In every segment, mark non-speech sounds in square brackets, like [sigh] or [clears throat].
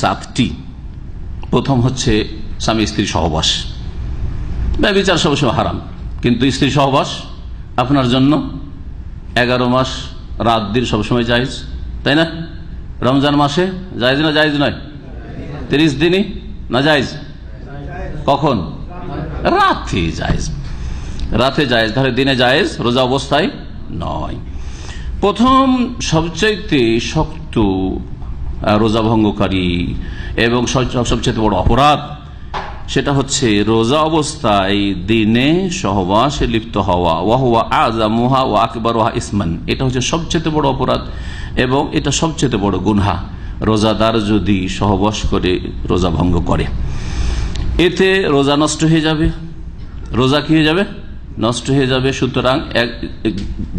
সাতটি। প্রথম হচ্ছে স্বামী স্ত্রী সহবাস। ব্যবচার সবসময় হারাম। কিন্তু স্ত্রী সহবাস আপনার জন্য এগারো মাস রাত দিন সবসময় জায়জ, তাই না? রমজান মাসে জায়জ না জায়জ নয়? তিরিশ দিনই না জায়জ? কখন? রাতে জায়জ। রাতে জায়েজ, তাহলে দিনে জায়েজ, রোজা অবস্থায় নয়। প্রথম সবচাইতে শক্ত রোজা ভঙ্গকারী এবং সবচেয়ে বড় অপরাধ সেটা হচ্ছে রোজা অবস্থায় দিনে সহবাসে লিপ্ত হওয়া। ওয়াহুয়া আজা মুহা ও আকবর ওয়াহা ইসমান। এটা হচ্ছে সবচেয়ে বড় অপরাধ এবং এটা সবচেয়ে বড় গুনহা। রোজাদার যদি সহবাস করে, রোজা ভঙ্গ করে, এতে রোজা নষ্ট হয়ে যাবে। রোজা কি হয়ে যাবে? নষ্ট হয়ে যাবে, সুতরাং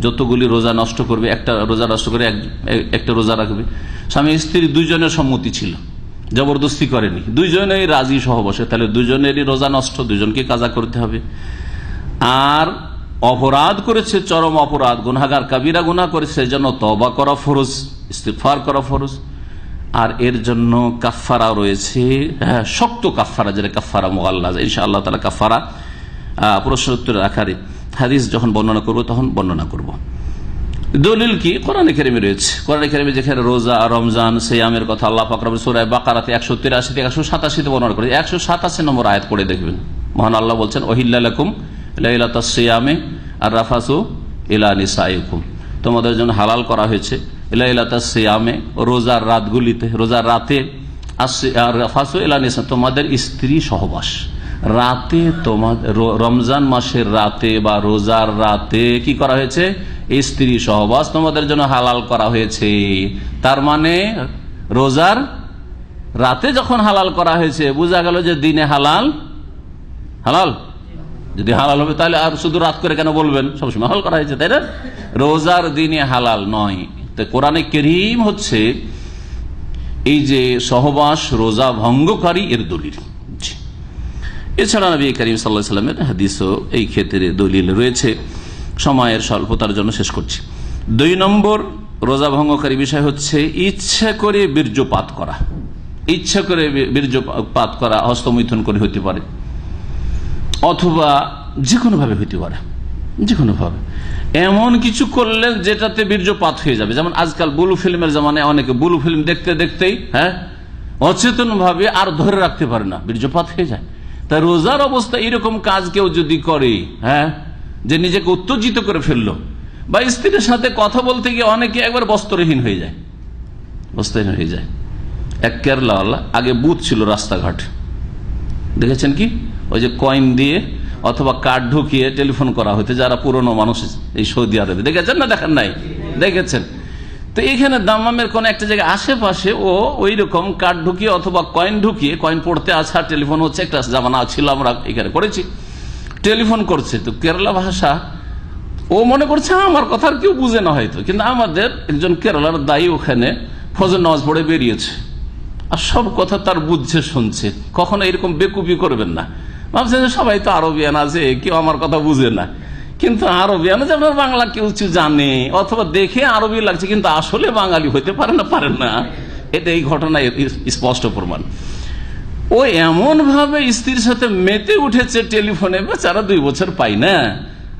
যতগুলি রোজা নষ্ট করবে, একটা রোজা নষ্ট করে এক- এক- একটা রোজা রাখবে। স্বামী স্ত্রী দুইজনের সম্মতি ছিল, জবরদস্তি করেনি। দুইজনেই রাজি সহবসে, তাহলে দুজনেরই রোজা নষ্ট দুজনকে কাজা করতে হবে। আর অপরাধ করেছে, চরম অপরাধ গুনাগার কাবিরা গুনা করেছে যেন তবা করা ফরজ ইস্তিফার করা ফরজ। আর এর জন্য কাফারা রয়েছে হ্যাঁ শক্ত কাফারা যেটা কাফারা মোগাল্লা ইনশা আল্লাহ তালা কাফারা প্রশ্ন উত্তরের আকারে হাদিস যখন বর্ণনা করব, তখন বর্ণনা করব। দলিল কি? কোরআন কেরিমে রয়েছে। কোরআনে কেরিমে যেখানে রোজা, রমজান, সেয়ামের কথা আল্লাহ ফাকরাব সুরায় বাকারাতে একশো তিরাশি থেকে একশো সাতাশিতে বর্ণনা করে একশো সাতাশি নম্বর আয়াত পড়ে দেখবেন। মহান আল্লাহ বলছেন ওহিল্লাকুম লাইলাতাসিয়ামে আর রাফাসু ইলা নিসাইকুম। তোমাদের জন্য হালাল করা হয়েছে ইলাইলাতাসিয়ামে রোজার রাতগুলিতে, রোজার রাতে আর রাফাসু ইলা নিসা তোমাদের স্ত্রী সহবাস। রাতে তোমাদের র- রমজান মাসের রাতে বা রোজার রাতে কি করা হয়েছে? স্ত্রী সহবাস তোমাদের জন্য হালাল করা হয়েছে। তার মানে রোজার রাতে যখন হালাল করা হয়েছে, বোঝা গেল যে দিনে হালাল হালাল? যদি হালাল হবে তাহলে আর শুধু রাত করে কেন বলবেন? সবসময় হালাল করা হয়েছে, তাই না? রোজার দিনে হালাল নয়। তো কোরআনে কেরিম হচ্ছে এই যে সহবাস রোজা ভঙ্গকারী এর দলিল। এছাড়া নবী করিম সাল্লাহ সাল্লামের হাদিসও এই ক্ষেত্রে দলিল রয়েছে। সময়ের স্বল্পতার জন্য শেষ করছি। দুই নম্বর রোজা ভঙ্গকারী বিষয় হচ্ছে ইচ্ছা করে বীর্যপাত করা। ইচ্ছা করে বীর্যপাত করা, হস্তমৈথুন করে হতে পারে। অথবা যে কোনোভাবে হইতে পারে। যে কোনোভাবে এমন কিছু করলেন যেটাতে বীর্যপাত হয়ে যাবে। যেমন আজকাল বুলু ফিল্মের জামানায় অনেকে বুলু ফিল্ম দেখতে দেখতেই হ্যাঁ অচেতন ভাবে আর ধরে রাখতে পারে না। বীর্যপাত হয়ে যায়। তা রোজার অবস্থা এরকম কাজ কেউ যদি করে হ্যাঁ যে নিজেকে উত্তেজিত করে ফেলল, বা স্ত্রীর সাথে কথা বলতে গিয়ে অনেকে একবার বস্ত্রহীন হয়ে যায়, বস্ত্রহীন হয়ে যায়। এক কেরলা আগে বুথ ছিল রাস্তাঘাট। দেখেছেন কি? ওই যে কয়েন দিয়ে অথবা কার্ড ঢুকিয়ে টেলিফোন করা হতো যারা পুরনো মানুষ এই সৌদি আরবে। দেখেছেন না দেখেন নাই? দেখেছেন। তো এখানে দাম্মামের কোন একটা জায়গায় আশেপাশে ও ওই রকম কার্ড ঢুকিয়ে অথবা কয়েন ঢুকিয়ে কয়েন পড়তে আসা টেলিফোন হচ্ছে, একটা জামানা ছিল আমরা এখানে করেছি টেলিফোন করছে। তো কেরালা ভাষা, ও মনে করছে, আমার কথা আর কেউ বুঝে না হয়তো। কিন্তু আমাদের একজন কেরালার দায়ী ওখানে ফজর নামাজ পড়ে বেরিয়েছে। আর সব কথা তার বুঝছে, শুনছে। কখনো এরকম বেকুপি করবেন না। ভাবছেন সবাই তো আরবিয়ান আছে কেউ আমার কথা বুঝে না। কিন্তু আরবিয়ান যে আপনার বাংলা কেউ কিছু জানে, অথবা দেখে আরবি লাগছে, কিন্তু আসলে বাঙালি হইতে পারে না পারে না, এটা এই ঘটনায় স্পষ্ট প্রমাণ। ও এমন ভাবে স্ত্রীর সাথে মেতে উঠেছে টেলিফোনে, বেচারা দুই বছর পাই না।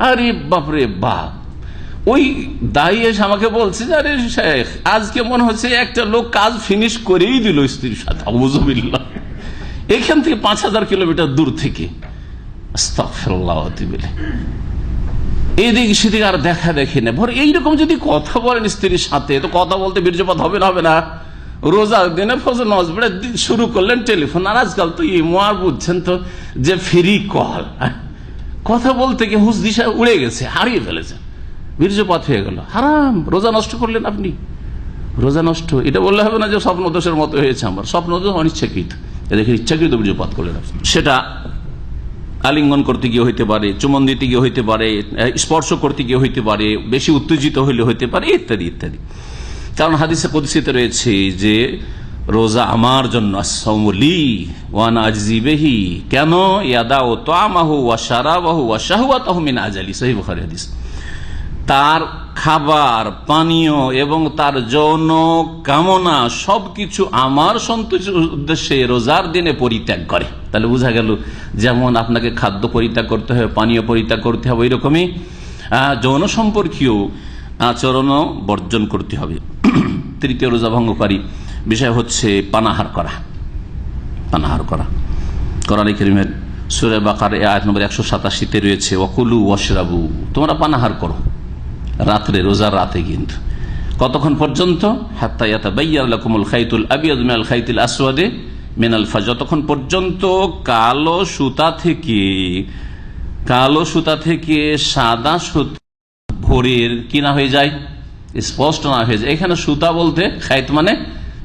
আরে বাপরে বাপ। ওই দায়ী এসে আমাকে বলছে যে, আরে শেখ, আজকে মনে হচ্ছে একটা লোক কাজ ফিনিশ করেই দিল স্ত্রীর সাথে আবুজবিল্লাহ এখান থেকে পাঁচ হাজার কিলোমিটার দূর থেকে। এদিক সেদিক আর দেখা দেখি না। ভর এইরকম যদি কথা বলেন স্ত্রীর সাথে, তো কথা বলতে বীর্যপাত হবে না হবে না। রোজার দিনে শুরু করলেন টেলিফোন আর আজকাল তো ইমো আর বুঝছেন তো যে ফ্রি কল কথা বলতে গিয়ে হুস দিশা উড়ে গেছে, হারিয়ে ফেলেছে। বীর্যপাত হয়ে গেল। হারাম, রোজা নষ্ট করলেন আপনি। রোজা নষ্ট, এটা বললে হবে না যে স্বপ্ন দোষের মতো হয়েছে আমার। স্বপ্ন দোষ অনিচ্ছাকৃত। এ দেখে ইচ্ছাকৃত বীর্যপাত করলেন সেটা আলিঙ্গন করতে গিয়ে হইতে পারে, চুমন দিতে গিয়ে হইতে পারে স্পর্শ করতে গিয়ে হইতে পারে, বেশি উত্তেজিত হইলে হইতে পারে, ইত্যাদি ইত্যাদি। কারণ হাদিসে প্রতিষ্ঠিত রয়েছে যে, রোজা আমার জন্য ওয়ান কেন? ইয়াদা ও তামাহু ওয়া সারাবাহু ওয়া শাহওয়াতাহু মিন আজালি। সহিহ বুখারী হাদিস। তার খাবার, পানীয় এবং তার যৌন কামনা সবকিছু আমার সন্তোষের উদ্দেশ্যে রোজার দিনে পরিত্যাগ করে। তাহলে বোঝা গেল যেমন আপনাকে খাদ্য পরিত্যাগ করতে হবে, পানীয় পরিত্যাগ করতে হবে ওই রকমই যৌন সম্পর্কীয় আচরণও বর্জন করতে হবে। [clears throat] তৃতীয় রোজা ভঙ্গকারী বিষয় হচ্ছে পানাহার করা। পানাহার করা। কোরআন করিমের সুরে বাকার আয়াত নম্বর একশো সাতাশিতে রয়েছে অকুলু ওয়াশরাবু, তোমরা পানাহার করো। রাত্রে রোজার রাতে কিন্তু। কতক্ষণ পর্যন্ত? যতক্ষণ পর্যন্ত কালো সুতা থেকে কালো সুতা থেকে সাদা সুতা ভোরের কি না হয়ে যায় স্পষ্ট না হয়ে যায়। এখানে সুতা বলতে খাইত মানে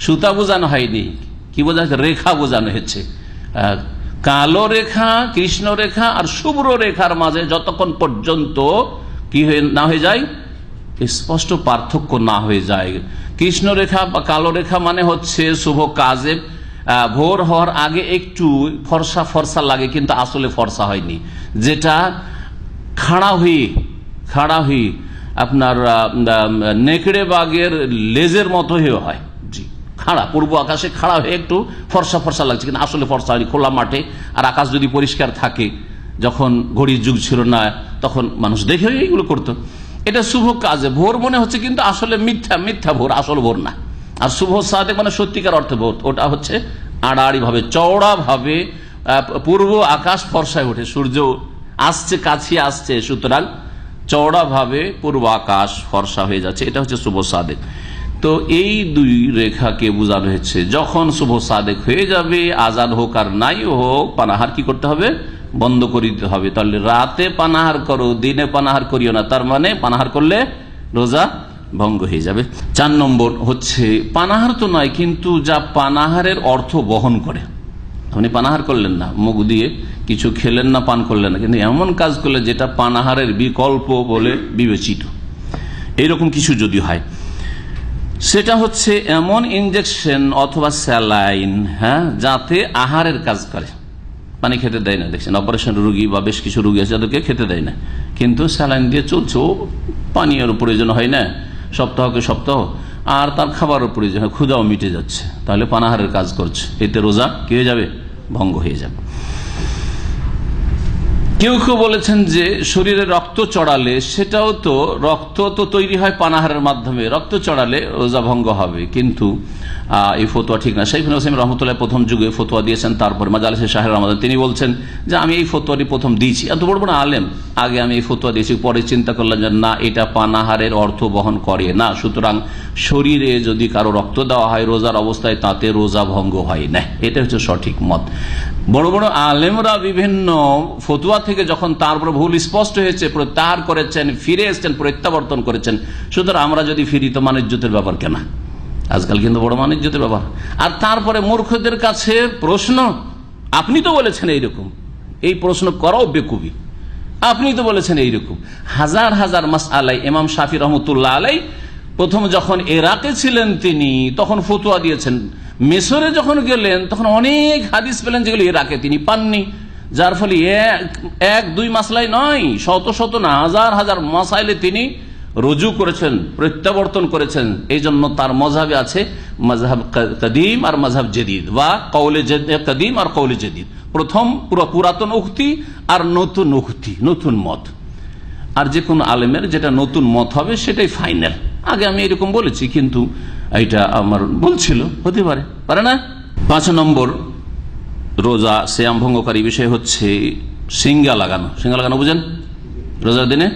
সুতা বোঝানো হয়নি। কি বোঝা রেখা বোঝানো আহ, কালো রেখা কৃষ্ণ রেখা আর শুভ্র রেখার মাঝে যতক্ষণ পর্যন্ত কি হয়ে না হয়ে যায় স্পষ্ট পার্থক্য না হয়ে যায়। কৃষ্ণ রেখা বা কালো রেখা মানে হচ্ছে শুভ কাজে ভোর হওয়ার আগে একটু ফর্সা ফর্সা লাগে, কিন্তু আসলে ফর্সা হয়নি। যেটা খাড়া হয়ে খাড়া হয়ে আপনার নেকড়ে বাগের লেজের মতো হয়ে। হয় খাড়া, পূর্ব আকাশে খাড়া হয়ে একটু ফর্সা ফর্সা লাগছে, কিন্তু আসলে ফর্সা হয়নি, খোলা মাঠে। আর আকাশ যদি পরিষ্কার থাকে, যখন ঘড়ির যুগ ছিল না, তখন মানুষ দেখে এইগুলো করতো। এটা শুভ কাজে, ভোর মনে হচ্ছে কিন্তু আসলে মিথ্যা মিথ্যা ভোর, আসল ভোর না। আর শুভ সাদে মানে সত্যিকার অর্থে ভোর, ওটা হচ্ছে আড়াআড়ি ভাবে চওড়া ভাবে পূর্ব আকাশ ফর্সায় ওঠে, সূর্য আসছে, কাছে আসছে, সুতরাং চওড়াভাবে পূর্ব আকাশ ফর্সা হয়ে যাচ্ছে, এটা হচ্ছে শুভ সাদেক। তো এই দুই রেখাকে বোঝানো হয়েছে যখন শুভ সাদেক হয়ে যাবে আজাদ হোক আর নাই হোক, পানাহার কি করতে হবে? বন্ধ করে দিতে হবে। তাহলে রাতে পানাহার করো, দিনে পানাহার করিও না। তার মানে পানাহার করলে রোজা ভঙ্গ হয়ে যাবে। চার নম্বর হচ্ছে, পানাহার তো নয়, কিন্তু যা পানাহারের অর্থ বহন করে। আপনি পানাহার করলেন না, মুখ দিয়ে কিছু খেলেন না, পান করলেন না, কিন্তু এমন কাজ করলে যেটা পানাহারের বিকল্প বলে বিবেচিত। এইরকম কিছু যদি হয়। সেটা হচ্ছে এমন ইনজেকশন অথবা স্যালাইন হ্যাঁ যাতে আহারের কাজ করে। পানি খেতে দেয় না, দেখছেন? অপারেশন রুগী বা বেশ কিছু রুগী আছে যাদেরকে খেতে দেয় না। কিন্তু স্যালাইন দিয়ে চলছে, ও পানীয়ের প্রয়োজন হয় না। সপ্তাহকে সপ্তাহ, আর তার খাবারও প্রয়োজন হয় ক্ষুদাও মিটে যাচ্ছে। তাহলে পানাহারের কাজ করছে। এতে রোজা কে যাবে? ভঙ্গ হয়ে যাবে। কেউ কেউ বলেছেন যে শরীরে রক্ত চড়ালে সেটাও তো, রক্ত তো তৈরি হয় পানাহারের মাধ্যমে, রক্ত চড়ালে রোজা ভঙ্গ হবে। কিন্তু এই ফতোয়া ঠিক না। শাইফুল হোসেন রহমতুল্লাহ প্রথম যুগে ফতোয়া দিয়েছেন, তারপর মাজালিসের শাহের রহমান তিনি বলছেন যে, আমি এই ফতোয়াটি প্রথম দিয়েছি। এত বড় বড় আলেম, আগে আমি এই ফতোয়া দিয়েছি, পরে চিন্তা করলাম যে, না, এটা পানাহারের অর্থ বহন করে। না, সুতরাং শরীরে যদি কারও রক্ত দেওয়া হয় রোজার অবস্থায়, তাতে রোজা ভঙ্গ হয় না। এটা হচ্ছে সঠিক মত। বড় বড় আলেমরা বিভিন্ন ফতুয়া থেকে যখন তার উপর ভুল স্পষ্ট হয়েছে প্রত্যাহার করেছেন, ফিরে এসছেন, প্রত্যাবর্তন করেছেন। সুতরাং আমরা যদি ফিরি, তো মানিজ্যতের ব্যাপার কেনা? আজকাল কিন্তু বড় মানিজ্যতের ব্যাপার। আর তারপরে মূর্খদের কাছে প্রশ্ন, আপনি তো বলেছেন এইরকম। এই প্রশ্ন করাও বেকুবি আপনি তো বলেছেন এইরকম। হাজার হাজার মাস আলাই, ইমাম শাফি রহমতুল্লাহ আলাই, প্রথম যখন এরাকে ছিলেন তিনি, তখন ফতুয়া দিয়েছেন। মেসরে যখন গেলেন, তখন অনেক হাদিস পেলেন যেগুলো এরাকে তিনি পাননি। যার ফলে এক দুই মাসলাই নয়, শত শত না, হাজার হাজার মাসাইলে তিনি রুজু করেছেন, প্রত্যাবর্তন করেছেন। এই জন্য তার মজাবে আছে মজাব কদিম আর মজাব জেদিদ বা কৌলে কদিম আর কৌলে জেদিদ। প্রথম পুরো পুরাতন উক্তি আর নতুন উক্তি, নতুন মত। আর যে কোনো আলেমের যেটা নতুন মত হবে সেটাই ফাইনাল। আগে আমি এরকম বলেছি, কিন্তু এটা আমার বলছিল হতে পারে। পারে না? পাঁচ নম্বর রোজা শ্যাম ভঙ্গকারী বিষয় হচ্ছে সিঙ্গা লাগানো। সিঙ্গা লাগানো বুঝেন? রোজার দিনে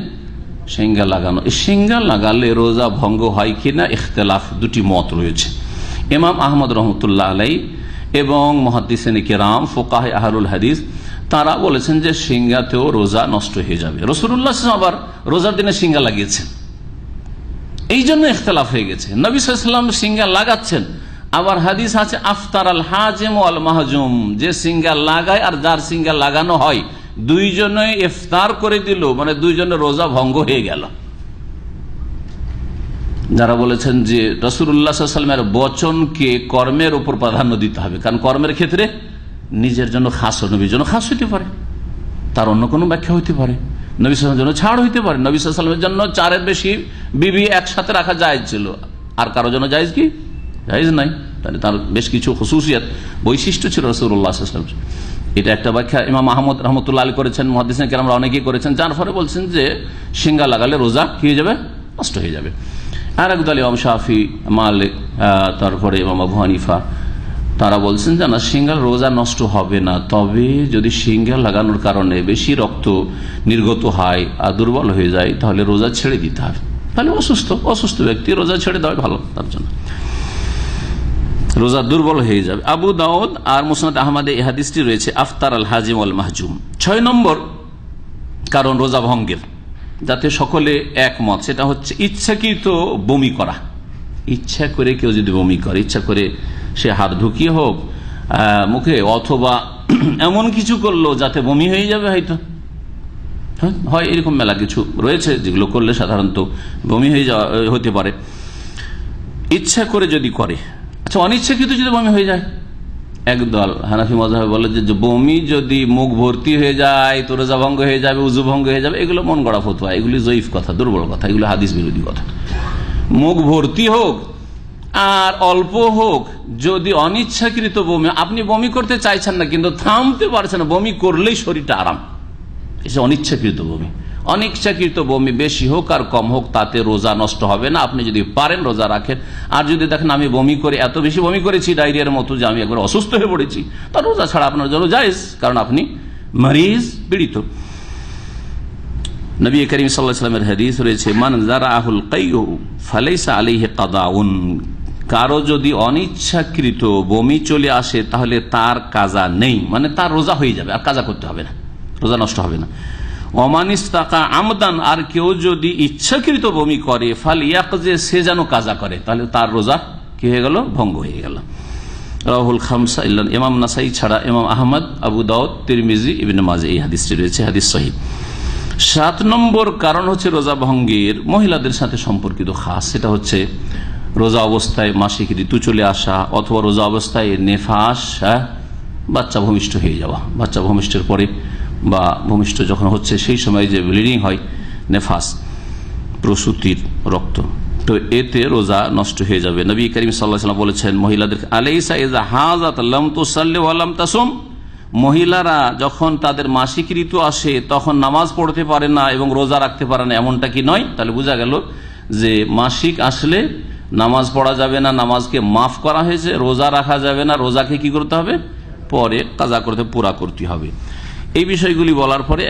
সিঙ্গা লাগানো। এই সিঙ্গা লাগালে রোজা ভঙ্গ হয় কিনা? ইখতলাফ দুটি মত রয়েছে। ইমাম আহমদ রহমতুল্লাহ আলাই এবং মহাদিসেন কেরাম, ফোকাহ আহারুল হাদিস, তারা বলেছেন যে সিঙ্গাতেও রোজা নষ্ট হয়ে যাবে। রসুল্লাহ আবার রোজার দিনে সিঙ্গা লাগিয়েছেন। এই জন্য ইখতলাফ হয়ে গেছে। নবী সাল্লাম সিঙ্গা লাগাচ্ছেন। আবার হাদিস আছে আফতার আল হাজেম আল মাহজুম। যে সিঙ্গার লাগায় আর যার সিঙ্গার লাগানো হয়, দুইজনে ইফতার করে দিল মানে দুইজনে রোজা ভঙ্গ হয়ে গেল। যারা বলেছেন যে রসুল্লাহামের বচনকে কর্মের উপর প্রাধান্য দিতে হবে, কারণ কর্মের ক্ষেত্রে নিজের জন্য খাস নবীর জন্য খাস হইতে পারে। তার অন্য কোনো ব্যাখ্যা হইতে পারে। নবী জন্য ছাড় হইতে পারে। নবী জন্য চারের বেশি বিবি একসাথে রাখা যায় ছিল। আর কারও জন্য জায়জ কি? নাই তাহলে তার বেশ কিছু খুশুসিয়াত বৈশিষ্ট্য ছিল রসুল্লাহ এটা একটা ব্যাখ্যা ইমাম মাহমুদ রহমতুল্লাহ আলী করেছেন মহাদিস আমরা অনেকেই করেছেন। যার ফলে বলছেন যে সিঙ্গা লাগালে রোজা কি হয়ে যাবে? নষ্ট হয়ে যাবে। আর একদল ইমাম শাহি মালিক তারপরে ইমাম আবু হানিফা, তারা বলছেন যে, না সিঙ্গাল রোজা নষ্ট হবে না। তবে যদি সিঙ্গাল লাগানোর কারণে বেশি রক্ত নির্গত হয় আর দুর্বল হয়ে যায়, তাহলে রোজা ছেড়ে দিতে হবে। তাহলে অসুস্থ অসুস্থ ব্যক্তি রোজা ছেড়ে দেওয়া ভালো, তার জন্য। রোজা দুর্বল হয়ে যাবে। আবু দাউদ আর মুসনাদ আহমদে এই হাদিসটি রয়েছে আফতার আল হাজিম আল মাহজুম। ছয় নম্বর কারণ রোজা ভঙ্গের যাতে সকলে একমত সেটা হচ্ছে ইচ্ছাকৃত বমি করা। ইচ্ছা করে কেউ যদি বমি করে ইচ্ছা করে সে হাত ঢুকিয়ে হোক মুখে অথবা [clears throat] এমন কিছু করল যাতে বমি হয়ে যাবে হয়তো। হ্যাঁ, হয় এরকম মেলা কিছু রয়েছে যেগুলো করলে সাধারণত বমি হয়ে যাওয়া হতে পারে। ইচ্ছা করে যদি করে আচ্ছা অনিচ্ছাকৃত যদি বমি হয়ে যায়? একদল হানাফি মজাহ বলে যে বমি যদি মুখ ভর্তি হয়ে যায় তো রোজা ভঙ্গ হয়ে যাবে উজু ভঙ্গ হয়ে যাবে, এগুলো মন গড়া ফতুয়া, এগুলি জয়ীফ কথা, দুর্বল কথা, এগুলো হাদিস বিরোধী কথা। মুখ ভর্তি হোক আর অল্প হোক, যদি অনিচ্ছাকৃত বমি, আপনি বমি করতে চাইছেন না, কিন্তু থামতে পারছেন বমি করলেই শরীরটা আরাম। এসে অনিচ্ছাকৃত বমি। অনিচ্ছাকৃত বমি বেশি হোক আর কম হোক, তাতে রোজা নষ্ট হবে না। আপনি যদি পারেন রোজা রাখেন। আর যদি দেখেন আমি বমি করে, এত বেশি বমি করেছি ডায়রিয়ার মতো যে আমি একবার অসুস্থ হয়ে পড়েছি, তা রোজা ছাড়া আপনার জন্য জায়েজ, কারণ আপনি মরিজ, পীড়িত। নবী করিম সাল্লাহামের হাদিস রয়েছে, মান যারা আহুল কাইউ ফালাইসা আলিহে কাদাউন। কারও যদি অনিচ্ছাকৃত বমি চলে আসে, তাহলে তার কাজা নেই। মানে তার রোজা হয়ে যাবে, আর কাজা করতে হবে না। রোজা নষ্ট হবে না। অমানিস টাকা আমদান আর কেউ যদি ইচ্ছাকৃত বমি করে ফাল ইয়াক যে সে যেন কাজা করে। তাহলে তার রোজা কি হয়ে গেল? ভঙ্গ হয়ে গেল। রাহুল খামসা ইল্লান ইমাম নাসাই ছাড়া ইমাম আহমদ আবু দাউদ তিরমিজি ইবিন মাঝে এই হাদিসটি রয়েছে হাদিস সহি সাত নম্বর কারণ হচ্ছে রোজা ভঙ্গের মহিলাদের সাথে সম্পর্কিত খাস। সেটা হচ্ছে রোজা অবস্থায় মাসিক ঋতু চলে আসা অথবা রোজা অবস্থায় নেফাস হ্যাঁ, বাচ্চা ভূমিষ্ঠ হয়ে যাওয়া। বাচ্চা ভূমিষ্ঠের পরে বা ভূমিষ্ঠ যখন হচ্ছে, সেই সময় যে ব্লিডিং হয়, নেফাস, প্রসূতির রক্ত। তো এতে রোজা নষ্ট হয়ে যাবে। নবী করিম সাল্লাহ সাল্লাম বলেছেন, মহিলাদের, আলাইসা মহিলারা যখন তাদের মাসিক ঋতু আসে, তখন নামাজ পড়তে পারে না এবং রোজা রাখতে পারে না, এমনটা কি নয়? তাহলে বোঝা গেল যে মাসিক আসলে নামাজ পড়া যাবে না, নামাজকে মাফ করা হয়েছে, রোজা রাখা যাবে না, রোজাকে কি করতে হবে? পরে কাজা করতে, পুরা করতে হবে। এই বিষয়গুলি বলার পরে